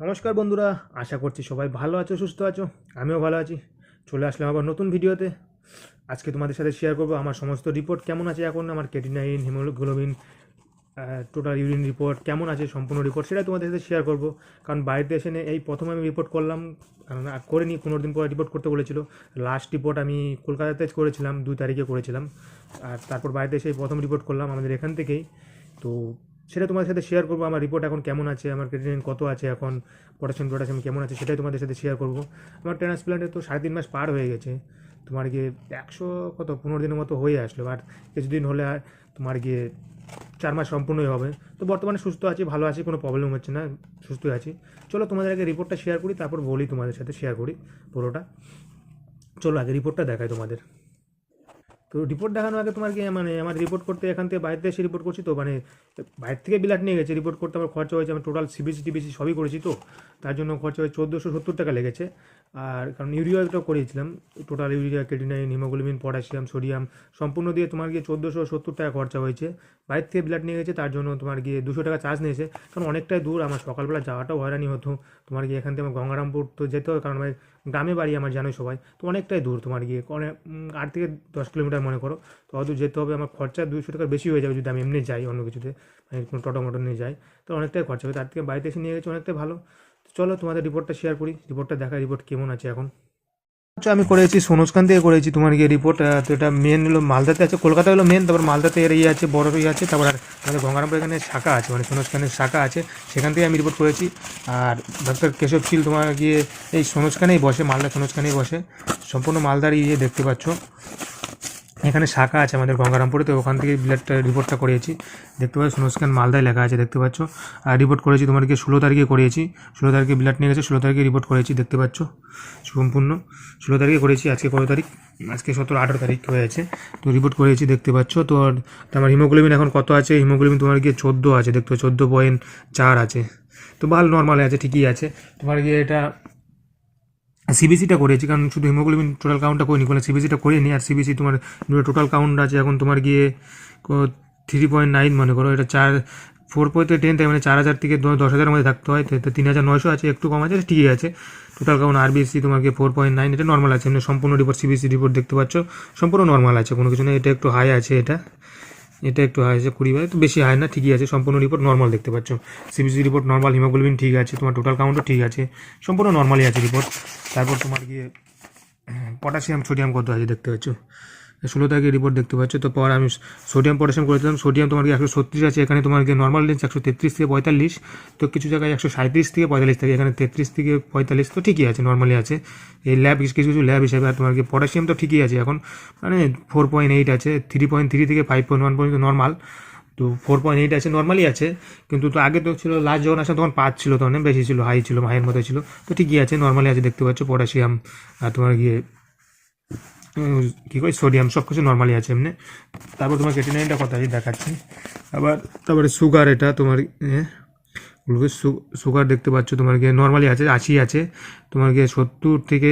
নমস্কার বন্ধুরা, আশা করছি সবাই ভালো আছো, সুস্থ আছো। আমিও ভালো আছি। চলে আসলাম আবার নতুন ভিডিওতে। আজকে তোমাদের সাথে শেয়ার করব আমার সমস্ত রিপোর্ট কেমন আছে এখন, আমার creatinine haemoglobin total urine report কেমন আছে, সম্পূর্ণ রিপোর্ট সেটা তোমাদের সাথে শেয়ার করব। কারণ বাড়িতে এসে এই প্রথমে আমি রিপোর্ট করলাম করিনি, পনেরো দিন পরে রিপোর্ট করতে বলেছিল। লাস্ট রিপোর্ট আমি কলকাতাতে করেছিলাম, দুই তারিখে করেছিলাম। আর তারপর বাড়িতে এসে প্রথম রিপোর্ট করলাম আমাদের এখান থেকেই। তো সেটা তোমাদের সাথে শেয়ার করব। আমার রিপোর্ট এখন কেমন আছে? আমার ক্রেডিট কত আছে এখন? পটাশিয়াম পটাশিয়াম কেমন আছে সেটাই তোমাদের সাথে শেয়ার করব। আমার ট্রান্সপ্লান্টে তো সাড়ে তিন মাস পার হয়ে গেছে। তোমার গিয়ে একশো কত? পনেরো দিনের মতো হয়ে আসলো। আর কিছুদিন হলে আর তোমার গিয়ে চার মাস সম্পূর্ণই হবে। তো বর্তমানে সুস্থ আছি, ভালো আছি, কোনো প্রবলেম হচ্ছে না, সুস্থই আছি। চলো তোমাদের আগে রিপোর্টটা শেয়ার করি, তারপর বলি তোমাদের সাথে শেয়ার করি পুরোটা। চলো আগে রিপোর্টটা দেখাই তোমাদের। তো রিপোর্ট দেখানোর আগে তোমার কি মানে আমার রিপোর্ট করতে এখান থেকে বাইরে এসে রিপোর্ট করছি তো? মানে বাইরে থেকে বিলাট নিয়ে গেছে রিপোর্ট করতে আমার খরচা হয়েছে আমি টোটাল সিবিসি টিবিসি সবই করেছি তো? তার জন্য খরচা হয়েছে চোদ্দোশো সত্তর টাকা লেগেছে। আর কারণ ইউরিয়াটাও করিয়েছিলাম total urea creatinine haemoglobin potassium sodium সম্পূর্ণ দিয়ে তোমার গিয়ে চোদ্দোশো সত্তর টাকা খরচা হয়েছে। বাইরে থেকে ব্লাড নিয়ে গেছে, তার জন্য তোমার গিয়ে দুশো টাকা চার্জ নিয়েছে। কারণ অনেকটাই দূর, আমার সকালবেলা যাওয়াটাও হয়রানি হতো। তোমার গিয়ে এখান থেকে আমার গঙ্গারামপুর তো যেতে হবে, কারণ আমার গ্রামে বাড়ি আমার জানো সবাই। তো অনেকটাই দূর তোমার গিয়ে, অনেক আট থেকে দশ কিলোমিটার মনে করো। তো অত যেতে হবে, আমার খরচা দুশো টাকার বেশি হয়ে যাবে যদি আমি এমনি যাই অন্য কিছুতে মানে কোনো টোটো মোটো নিয়ে যাই। তো অনেকটাই খরচা হবে। তার থেকে বাড়িতে এসে নিয়ে গেছে অনেকটাই ভালো। চলো তোমাদের রিপোর্টটা শেয়ার করি। রিপোর্টটা দেখা রিপোর্ট কেমন আছে এখন? আচ্ছা আমি করেছি সোনসকান থেকে করেছি তোমার গিয়ে রিপোর্ট তো এটা মেন হলো মালদাতে আছে, কলকাতা হলো মেন তারপর মালদাতে এর ইয়ে আছে, বড় ইয়ে আছে, তারপর আর আমাদের গঙ্গারামপুর এখানে শাখা আছে মানে সোনসকানের শাখা আছে, সেখান থেকে আমি রিপোর্ট করেছি। আর ডাক্তার কেশব শীল তোমার গিয়ে এই সোনসকানেই বসে, মালদা সোনসকানেই বসে, সম্পূর্ণ মালদার ইয়ে দেখতে পাচ্ছ। এখানে শাখা আছে আমাদের গঙ্গারামপুরে তো ওখান থেকে ব্লাডটা রিপোর্টটা করিয়েছি। দেখতে পাচ্ছ স্ক্যান মালদায় লেখা আছে, দেখতে পাচ্ছ? আর রিপোর্ট করেছি তোমাদেরকে ষোলো তারিখে করিয়েছি। ষোলো তারিখে ব্লাড নিয়ে গেছে, ষোলো তারিখে রিপোর্ট করেছি, দেখতে পাচ্ছ? সম্পূর্ণ। ষোলো তারিখে করেছি, আজকে কত তারিখ? আজকে সতেরো, আঠেরো তারিখ হয়েছে। তো রিপোর্ট করেছি দেখতে পাচ্ছ? তো আমার হিমোগ্লোবিন এখন কত আছে? হিমোগ্লোবিন তোমার গিয়ে চোদ্দ আছে, দেখতে চোদ্দ পয়েন্ট চার আছে। তো ভালো নর্মাল আছে, ঠিকই আছে। তোমার গিয়ে এটা সিবিসিটা করেছি, কারণ শুধু হিমোগ্লোবিন টোটাল কাউন্টটা করিনি কোনো সিবিসিটা করিনি, আর সিবিসি তোমার টোটাল কাউন্ট আছে, এখন তোমার গিয়ে থ্রি পয়েন্ট নাইন মনে করো, এটা চার ফোর পয়েন্ট টেন তাই মানে চার হাজার থেকে দশ হাজারের মধ্যে থাকতে হয়, তো তিন হাজার নয়শো আছে, একটু কম আছে, ঠিকই আছে। টোটাল কাউন্ট আরবিসি গিয়ে ফোর পয়েন্ট নাইন এটা নর্মাল আছে এমনি সম্পূর্ণ রিপোর্ট সিবিসি রিপোর্ট দেখতে পাচ্ছ, সম্পূর্ণ নর্মাল আছে, কোনো কিছু নেই, এটা একটু হাই আছে এটা। এটা একটু হাই আছে, কুড়ি বাই তো বেশি হাই না, ঠিকই আছে, সম্পূর্ণ রিপোর্ট নর্মাল দেখতে পাচ্ছ। সিবিসি রিপোর্ট নর্মাল হিমোগ্লোবিন ঠিক আছে, তোমার টোটাল কাউন্টও ঠিক আছে, সম্পূর্ণ নর্মালই আছে রিপোর্ট তারপর তোমার গিয়ে পটাশিয়াম সোডিয়াম কত আছে দেখতে পাচ্ছ। ষোলো তারিখে রিপোর্ট দেখতে পাচ্ছ। তো পর আমি সোডিয়াম পটাশিয়াম করেছিলাম। সোডিয়াম তোমার একশো ছত্রিশ আছে? এখানে তোমার নর্মাল রেঞ্জ একশো তেত্রিশ থেকে পঁয়তাল্লিশ। তো কিছু জায়গায় একশো সাঁত্রিশ থেকে পঁয়তাল্লিশ থাকে। এখানে তেত্রিশ থেকে পঁয়তাল্লিশ তো ঠিকই আছে নর্মালি আছে। এই ল্যাব কিছু কিছু ল্যাব হিসাবে আর তোমার গিয়ে পটাশিয়াম তো ঠিকই আছে এখন। মানে ফোর পয়েন্ট এইট আছে থ্রি পয়েন্ট থ্রি থেকে ফাইভ পয়েন্ট ওয়ান পর্যন্ত নর্মাল তো ফোর পয়েন্ট এইট আছে নর্মালি আছে। কিন্তু তো আগে তো ছিল লাস্ট যখন আসে তখন পাঁচ ছিল তখন, বেশি ছিল হাই ছিল হাইয়ের মতো ছিল। তো ঠিকই আছে নর্মালি আছে, দেখতে পাচ্ছ পটাশিয়াম আর তোমার গিয়ে কী করি সোডিয়াম সব কিছু নর্মালি আছে এমনি। তারপর তোমার কেটিনাইনটা কথা আছে, দেখাচ্ছি। আবার তারপরে সুগার এটা তোমার সুগার দেখতে পাচ্ছ, তোমার গিয়ে নর্মালি আছে, আশি আছে। তোমার গিয়ে সত্তর থেকে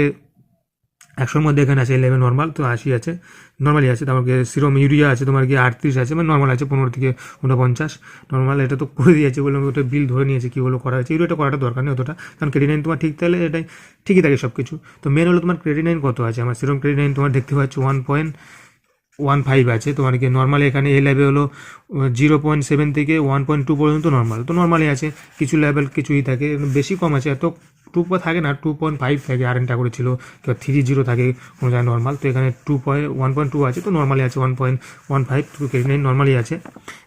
একশোর মধ্যে এখানে আছে ইলেভেন নর্মাল তো আশি আছে। নর্মালি আছে, তারপর গিয়ে সিরম ইউরিয়া আছে, তোমার গিয়ে আটত্রিশ আছে মানে নর্মাল আছে, পনেরো থেকে উনপঞ্চাশ নর্মাল এটা তো করে দিয়েছে বললাম ওটা বিল ধরে নিয়েছে, কী হলো করা হয়েছে ইউরিয়াটা করাটা দরকার নেই অতটা। কারণ ক্রেডিনাইন তোমার ঠিক তাহলে এটাই, ঠিকই থাকে সব কিছু তো মেন হলো তোমার ক্রেডিনাইন কত আছে? আমার সিরম ক্রেডিনাইন তোমার দেখতে পাচ্ছ ওয়ান পয়েন্ট ওয়ান ফাইভ আছে। তোমার কি নর্মালি এখানে এই লেভেল হলো জিরো পয়েন্ট সেভেন থেকে ওয়ান পয়েন্ট টু পর্যন্ত নর্মাল তো নর্মালি আছে, কিছু লেভেল কিছুই থাকে, বেশি কম আছে, এত টু থাকে না টু পয়েন্ট ফাইভ থাকে আর এনটা করেছিল কিংবা থ্রি জিরো থাকে কোনো জায়গায় নর্মাল তো এখানে two point one point two আছে, তো নর্মালি আছে one point one five two nine normally আছে।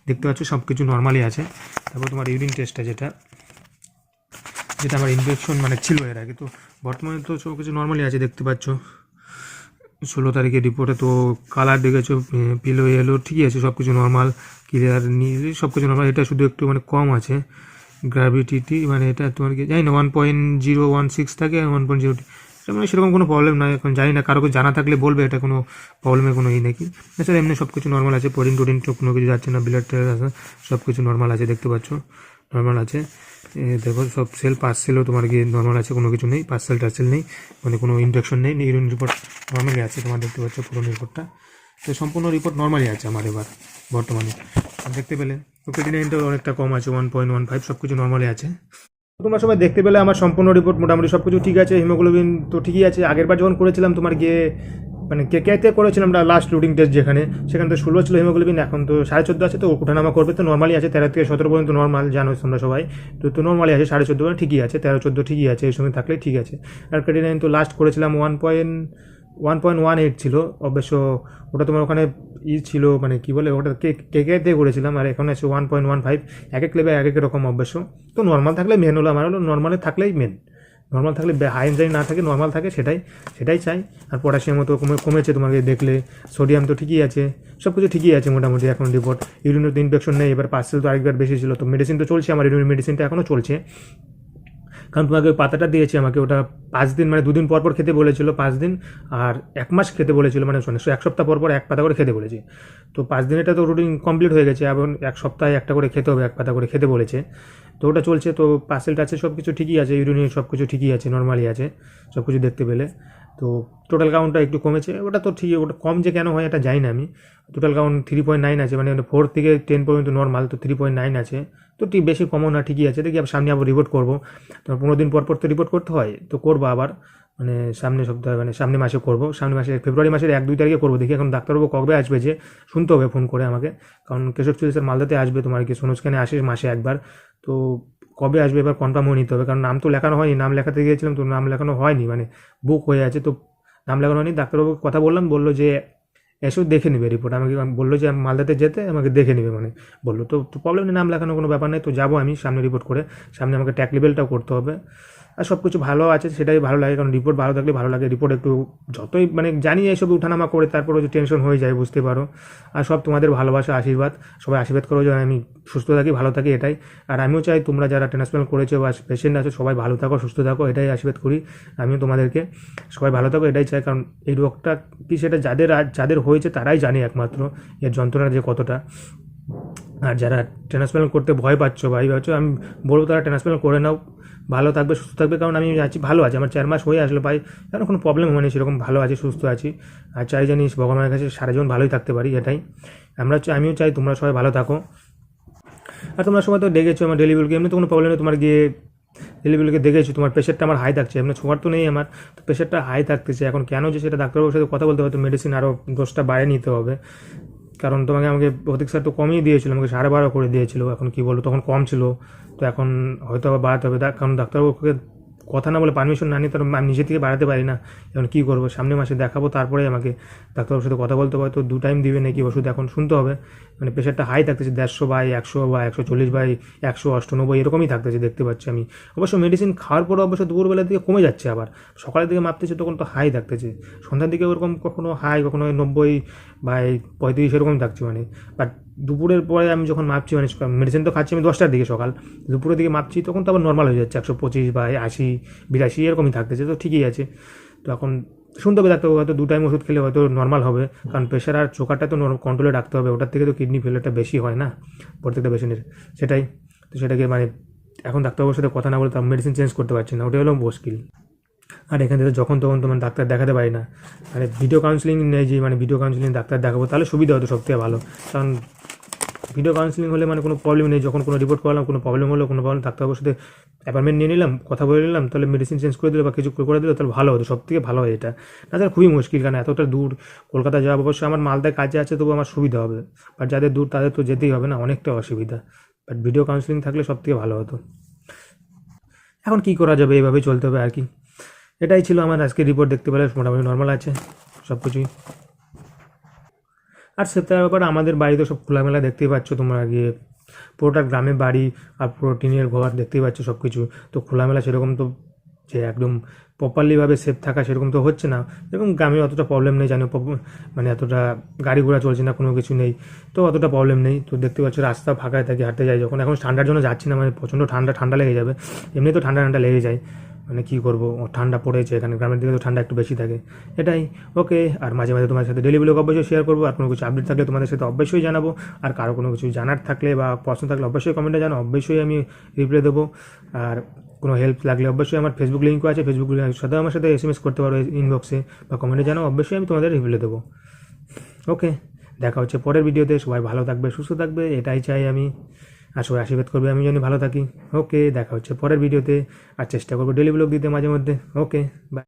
দেখতে পাচ্ছ সব কিছু নর্মালি আছে। তারপর তোমার ইউরিন টেস্টটা যেটা। যেটা আমার ইনফেকশন মানে ছিল এর আগে, তো বর্তমানে তো সব কিছু নর্মালি আছে, দেখতে পাচ্ছ। ষোলো তারিখে রিপোর্টে তো কালার দেখেছ পিলো এলো ঠিকই আছে সব কিছু নর্মাল ক্লিয়ার নিয়ে সব কিছু নর্মাল এটা শুধু একটু মানে কম আছে। গ্র্যাভিটিটি মানে এটা তোমার কি, জানি না one point zero one six থাকে ওয়ান পয়েন্ট জিরো এটা মানে সেরকম কোনো প্রবলেম নয় এখন জানি না, কারও জানা থাকলে বলবে, এটা কোনো প্রবলেমের কোনো ই নাকি। এছাড়া এমনি সব কিছু নর্মাল আছে প্রোটিন টোটিন কোনো কিছু যাচ্ছে না ব্লাড আছে সব কিছু নর্মাল আছে, দেখতে পাচ্ছ? নর্মাল আছে। দেখো, সব সেল পাঁচ সেলও তোমার গিয়ে নর্মাল আছে, কোনো কিছু নেই পাঁচ সেল টার্সেল নেই মানে কোনো ইনফেকশন নেই ইউরিন রিপোর্ট নর্মালি আছে, তোমার দেখতে পাচ্ছ, পুরো রিপোর্টটা তো সম্পূর্ণ রিপোর্ট নর্মালি আছে আমার এবার, বর্তমানে। দেখতে পেলে। তো ক্রেডিনাইনটা অনেকটা কম আছে ওয়ান পয়েন্ট ওয়ান ফাইভ সব কিছু নর্মালি আছে। তোমরা সবাই দেখতে পেলে আমার সম্পূর্ণ রিপোর্ট মোটামুটি সব কিছু ঠিক আছে হিমোগ্লোবিন তো ঠিকই আছে। আগেরবার যখন করেছিলাম, তোমার গিয়ে মানে কে কেতে করেছিলাম আমরা লাস্ট লুডিং টেস্ট যেখানে, সেখানে তো ষোলো ছিল হিমোগ্লোবিন এখন তো সাড়ে চোদ্দ আছে, তো ওঠানামা করবে তো নর্মালি আছে, তেরো থেকে সতেরো পর্যন্ত নর্মাল জানো তোমরা সবাই। তো তো নর্মালি আছে, সাড়ে চোদ্দ মানে ঠিকই আছে, তেরো চোদ্দ ঠিকই আছে, এই সময় থাকলে ঠিক আছে। আর ক্রেডিনাইন তো লাস্ট করেছিলাম one point one point one eight ছিল, অবশ্য ওটা তোমার ওখানে ই ছিল মানে কি বলে, ওটা কে কে কেতে করেছিলাম, আর এখন আছে ওয়ান পয়েন্ট ওয়ান ফাইভ এক এক লেবে এক এক রকম অবশ্য। তো নর্মাল থাকলে মেন হলো, আমার হলো নর্মালে থাকলেই মেন নর্মাল থাকলে হাই এনজাইম না থাকে নর্মাল থাকে সেটাই সেটাই চাই। আর পটাশিয়ামও তো কমে, কমেছে তোমাকে দেখলে সোডিয়াম তো ঠিকই আছে সব কিছু ঠিকই আছে মোটামুটি এখন রিপোর্ট ইউরিনের তো ইনফেকশন নেই, এবার পার্সেল তো আরেকবার বেশি ছিল, তো মেডিসিন তো চলছে, আমার ইউরিন মেডিসিনটা এখনও চলছে। কারণ তোমাকে ওই পাতাটা দিয়েছে আমাকে, ওটা পাঁচ দিন মানে দুদিন পর পর খেতে বলেছিল পাঁচ দিন, আর এক মাস খেতে বলেছিল মানে শোনে এক সপ্তাহ পর পর এক পাতা করে খেতে বলেছে। তো পাঁচ দিন এটা তো রুটিন কমপ্লিট হয়ে গেছে এবং এক সপ্তাহে একটা করে খেতে হবে, এক পাতা করে খেতে বলেছে। তো ওটা চলছে, তো পার্সেল টার্সেল সব কিছু ঠিকই আছে ইউরিনিয়ন সব কিছু ঠিকই আছে নর্মালি আছে সব কিছু দেখতে পেলে। তো টোটাল কাউন্টটা একটু কমেছে। ওটা তো ঠিক, ওটা কম যে কেন হয় এটা জানি না আমি। Total count three point nine আছে মানে ফোর থেকে টেন পর্যন্ত নর্মাল তো থ্রি পয়েন্ট নাইন আছে। তো ঠিক বেশি কমও না, ঠিকই আছে। দেখি সামনে আবার রিপোর্ট করব। তো পনেরো দিন পর পর তো রিপোর্ট করতে হয়, তো করব আবার। মানে সামনে সপ্তাহে মানে সামনে মাসে করব। সামনে মাসে, ফেব্রুয়ারি মাসের এক দুই তারিখে করব। দেখি এখন ডাক্তারবাবু কবে আসবে যে, শুনতে হবে ফোন করে আমাকে। কারণ কেশব চিকিৎসার মালদাতে আসবে, তোমার কি সোনুজখানে আসে মাসে একবার। তো কবে আসবে এবার কনফার্ম হয়ে নিতে হবে। কারণ নাম তো লেখানো হয়নি, নাম লেখাতে গিয়েছিলাম তো নাম লেখানো হয়নি মানে বুক হয়ে আছে তো নাম লেখানো হয়নি। ডাক্তারবাবুকে কথা বললাম, বলল যে এসেও দেখে নেবে রিপোর্ট আমাকে বলল যে মালদাতে যেতে, আমাকে দেখে নেবে মানে বলল। তো প্রবলেম নেই, নাম লেখানোর কোনো ব্যাপার নেই, তো যাব আমি সামনে রিপোর্ট করে। সামনে আমাকে ট্যাক লেভেলটাও করতে হবে। আর সব কিছু ভালো আছে, সেটাই ভালো লাগে, কারণ রিপোর্ট ভালো থাকলে ভালো লাগে। রিপোর্ট একটু যতই মানে জানি এইসব উঠানামা করে তারপরে যে টেনশন হয়ে যায়, বুঝতে পারো। আর সব তোমাদের ভালোবাসা, আশীর্বাদ, সবাই আশীর্বাদ করো, যেন আমি সুস্থ থাকি, ভালো থাকি, এটাই। আর আমিও চাই তোমরা যারা ট্রান্সপ্লান্ট করেছ বা পেশেন্ট আছো, সবাই ভালো থাকো, সুস্থ থাকো, এটাই আশীর্বাদ করি আমিও তোমাদেরকে। সবাই ভালো থাকো, এটাই চাই, কারণ এই রোগটা কি সেটা যাদের যাদের হয়েছে তারাই জানে একমাত্র, এর যন্ত্রণা যে কতটা। আর যারা ট্রান্সপ্লান্ট করতে ভয় পাচ্ছ ভাই ভাবছ, আমি বলব তারা ট্রান্সপ্লান্ট করে নাও। ভালো থাকবে, সুস্থ থাকবে, কারণ আমি আছি, ভালো আছি। আমার চার মাস হয়ে আসলো, ভাই কারণ কোনো প্রবলেম হয়নি, সেরকম ভালো আছি, সুস্থ আছি। আর চাই জানিস, ভগবানের কাছে সারা জীবন ভালোই থাকতে পারি, এটাই। আমরা আমিও চাই তোমরা সবাই ভালো থাকো। আর তোমরা সবাই তো দেখেছ আমার ডেলিভারিকে এমনি তো কোনো প্রবলেম নেই, তোমার গিয়ে ডেলিভারিকে দেখেছ, তোমার প্রেশারটা আমার হাই থাকছে, এমনি সুগার তো নেই আমার, তো প্রেশারটা হাই থাকতেছে। এখন কেন যে সেটা ডাক্তারবাবুর সাথে কথা বলতে হবে, তো মেডিসিন আরও দোষটা বাইরে নিতে হবে। কারণ তোমাকে আমাকে ভৌতিক স্যার তো কমই দিয়েছিল, আমাকে সাড়ে বারো করে দিয়েছিল, এখন কি বলব, তখন কম ছিল। তো এখন হয়তো আবার বাড়াতে হবে, কারণ ডাক্তারবাবুকে কথা না বলে পারমিশন না নিয়ে তো আমি নিজে থেকে বাড়াতে পারি না। এখন কী করব? সামনে মাসে দেখাবো, তারপরে আমাকে ডাক্তারবাবুর সাথে কথা বলতে হবে। তো দু টাইম দিবে নাকি ওষুধ এখন শুনতে হবে। মানে প্রেশারটা হাই থাকতেছে, দেড়শো বাই, একশো বা একশো চল্লিশ বাই, একশো অষ্টানব্বই, এরকমই থাকতেছে দেখতে পাচ্ছি আমি। অবশ্য মেডিসিন খাওয়ার পরে অবশ্য দুপুরবেলার দিকে কমে যাচ্ছে আবার। সকালের দিকে মাপতেছে তখন তো হাই থাকতেছে। সন্ধ্যার দিকে ওরকম কখনো হাই কখনো নব্বই বাই পঁয়ত্রিশ এরকম থাকছে মানে। বাট দুপুরের পরে আমি যখন মাপছি মানে মেডিসিন তো খাচ্ছি আমি দশটার দিকে সকাল। দুপুরের দিকে মাপছি, তখন তো আবার নর্মাল হয়ে যাচ্ছে, একশো পঁচিশ বা আশি, বিরাশি, এরকমই থাকতেছে, তো ঠিকই আছে। তো এখন শুনতে হবে ডাক্তারবাবু, হয়তো দু টাইম ওষুধ খেলে হয়তো নর্মাল হবে, কারণ প্রেশার আর চোখারটা তো কন্ট্রোলে রাখতে হবে, ওটার থেকে তো কিডনি ফেলারটা বেশি হয় না, প্রত্যেকটা পেশেন্টের সেটাই। তো সেটাকে মানে এখন ডাক্তারবাবুর সাথে কথা না বলে তো মেডিসিন চেঞ্জ করতে পারছি না, ওটাই হলো মুশকিল। আর এখান থেকে যখন তখন তোমার ডাক্তার দেখাতে পারি না। মানে ভিডিও কাউন্সিলিং নেই যে মানে ভিডিও কাউন্সিলিং ডাক্তার দেখাবো, তাহলে সুবিধা হতো সবথেকে ভালো, কারণ ভিডিও কাউন্সিলিং হলে মানে কোনো প্রবলেম নেই। যখন কোনো রিপোর্ট করালাম, কোনো প্রবলেম হলো, কোনো প্রবলেম ডাক্তারবাবুর সাথে অ্যাপয়েন্টমেন্ট নিয়ে নিলাম, কথা বলে নিলাম, তাহলে মেডিসিন চেঞ্জ করে দিলো বা কিছু করে দিলো, তাহলে ভালো হতো সব থেকে ভালো হয় এটা। না, তাহলে খুবই মুশকিল, কারণ এতটা দূর কলকাতা যাওয়া অবশ্যই আমার মালদায় কাজে আছে তবু আমার সুবিধা হবে। বাট যাদের দূর, তাদের তো যেতেই হবে না, অনেকটা অসুবিধা। বাট ভিডিও কাউন্সিলিং থাকলে সব থেকে ভালো হতো। এখন কী করা যাবে এইভাবেই চলতে হবে আর কি। এটাই ছিল আমার আজকে রিপোর্ট দেখতে পেলে মোটামুটি নর্মাল আছে সব কিছুই আর সেটার ব্যাপারে আমাদের বাড়ি তো সব খোলামেলা দেখতেই পাচ্ছ তোমরা গিয়ে। পুরোটা গ্রামে বাড়ি আর পুরো টিনের ঘর দেখতেই পাচ্ছ সব কিছু তো খোলামেলা সেরকম তো যে একদম প্রপারলিভাবে সেফ থাকা সেরকম তো হচ্ছে না। এরকম গ্রামে অতটা প্রবলেম নেই, জানো মানে এতটা গাড়ি ঘোড়া চলছে না, কোনো কিছু নেই। তো অতটা প্রবলেম নেই। তো দেখতে পাচ্ছ রাস্তা ফাঁকায় থাকি, হাঁটতে যাই যখন। এখন ঠান্ডার জন্য যাচ্ছি না মানে প্রচণ্ড ঠান্ডা ঠান্ডা লেগে যাবে। এমনি তো ঠান্ডা ঠান্ডা লেগে যায়। মানে কী করব? ঠান্ডা পড়েছে, এখানে গ্রামের দিকে তো ঠান্ডা একটু বেশি থাকে। এটাই, ওকে, আর মাঝে মাঝে তোমার সাথে ডেলি ব্লগ অবশ্যই শেয়ার করব, আর কোনো কিছু আপডেট থাকলে তোমাদের সাথে অবশ্যই জানাব, আর কারও কোনো কিছু জানার থাকলে বা প্রশ্ন থাকলে অবশ্যই কমেন্টে জানো, অবশ্যই আমি রিপ্লাই দেবো। আর কোনো হেল্প লাগলে অবশ্যই আমার ফেসবুক লিঙ্কও আছে ফেসবুক লিঙ্ক সাথে আমার সাথে এস এম এস করতে পারো ইনবক্সে বা কমেন্টে জানাও অবশ্যই আমি তোমাদের রিপ্লাই দেবো। ওকে, দেখা হচ্ছে পরের ভিডিওতে সবাই ভালো থাকবে, সুস্থ থাকবে, এটাই চাই আমি। আর সবাই আশীর্বাদ করবে, আমি জানি ভালো থাকি। ওকে দেখা হচ্ছে পরের ভিডিওতে, আর চেষ্টা করব ডেলি ব্লগ দিতে মাঝে মধ্যে। Okay bye